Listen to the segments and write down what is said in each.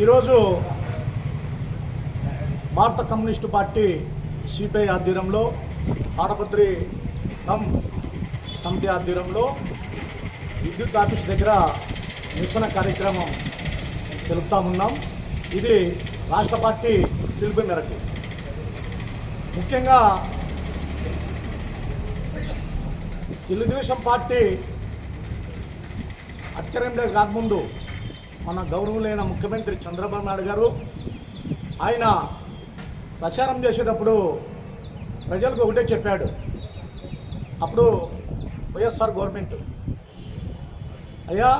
ఈరోజు భారత communist party CPI ఆధ్వర్యంలో ఆడపత్రి దమ్ సమితి ఆధ్వర్యంలో విద్యుత్ ఆఫీస్ దగ్గర నిరసన కార్యక్రమం తెలుపుతామున్నాం ఇది రాష్ట్ర పార్టీ పిలుపు మేరకు. ముఖ్యంగా తెలుగుదేశం పార్టీ అత్యరంలో రాకముందు మన గౌరవులైన ముఖ్యమంత్రి చంద్రబాబు నాయుడు గారు ఆయన ప్రచారం చేసేటప్పుడు ప్రజలకు ఒకటే చెప్పాడు. అప్పుడు వైఎస్ఆర్ గవర్నమెంట్ అయ్యా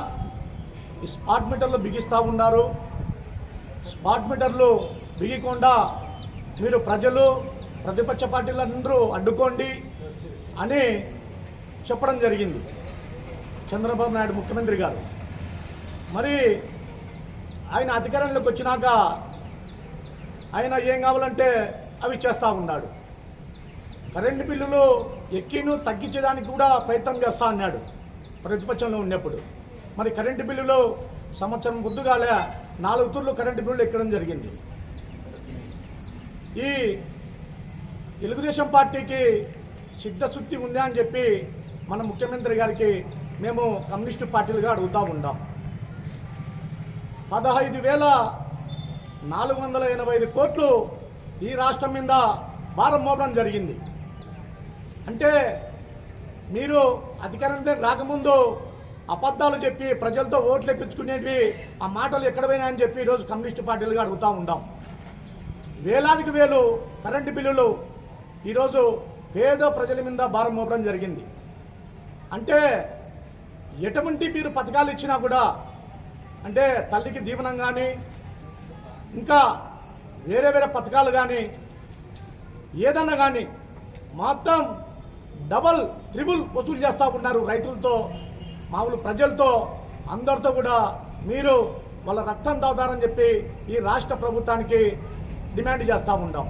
ఈ స్మార్ట్ మీటర్లు బిగిస్తూ ఉన్నారు. స్మార్ట్ మీటర్లు బిగికుండా మీరు ప్రజలు ప్రతిపక్ష పార్టీలందరూ అడ్డుకోండి అని చెప్పడం జరిగింది చంద్రబాబు నాయుడు ముఖ్యమంత్రి గారు. మరి ఆయన అధికారంలోకి వచ్చినాక ఆయన ఏం కావాలంటే అవి చేస్తూ ఉన్నాడు. కరెంటు బిల్లులు ఎక్కిను తగ్గించేదానికి కూడా ప్రయత్నం చేస్తా అన్నాడు ప్రతిపక్షంలో ఉన్నప్పుడు. మరి కరెంటు బిల్లులు సంవత్సరం ముందుగాలే నాలుగు తూర్లు కరెంటు బిల్లులు ఎక్కడం జరిగింది. ఈ తెలుగుదేశం పార్టీకి సిద్ధశుద్ధి ఉందా అని చెప్పి మన ముఖ్యమంత్రి గారికి మేము కమ్యూనిస్టు పార్టీలుగా అడుగుతూ ఉంటాం పదహైదు వేల నాలుగు వందల ఎనభై ఐదు కోట్లు ఈ రాష్ట్రం మీద భారం మోపడం జరిగింది. అంటే మీరు అధికారంలోకి రాకముందు అబద్ధాలు చెప్పి ప్రజలతో ఓట్లు ఎప్పించుకునేవి ఆ మాటలు ఎక్కడ పోయినాయని చెప్పి ఈరోజు కమ్యూనిస్టు పార్టీలుగా అడుగుతూ ఉంటాం వేలాదికి వేలు కరెంటు బిల్లులు ఈరోజు పేద ప్రజల మీద భారం మోపడం జరిగింది. అంటే ఎటువంటి మీరు పథకాలు ఇచ్చినా కూడా అంటే తల్లికి దీవనం కానీ ఇంకా వేరే వేరే పథకాలు కానీ ఏదన్నా కానీ మొత్తం డబల్ త్రిబుల్ వసూలు చేస్తూ ఉన్నారు రైతులతో మామూలు ప్రజలతో అందరితో కూడా మీరు వాళ్ళ రక్తం తాగుతారని చెప్పి ఈ రాష్ట్ర ప్రభుత్వానికి డిమాండ్ చేస్తూ ఉంటాం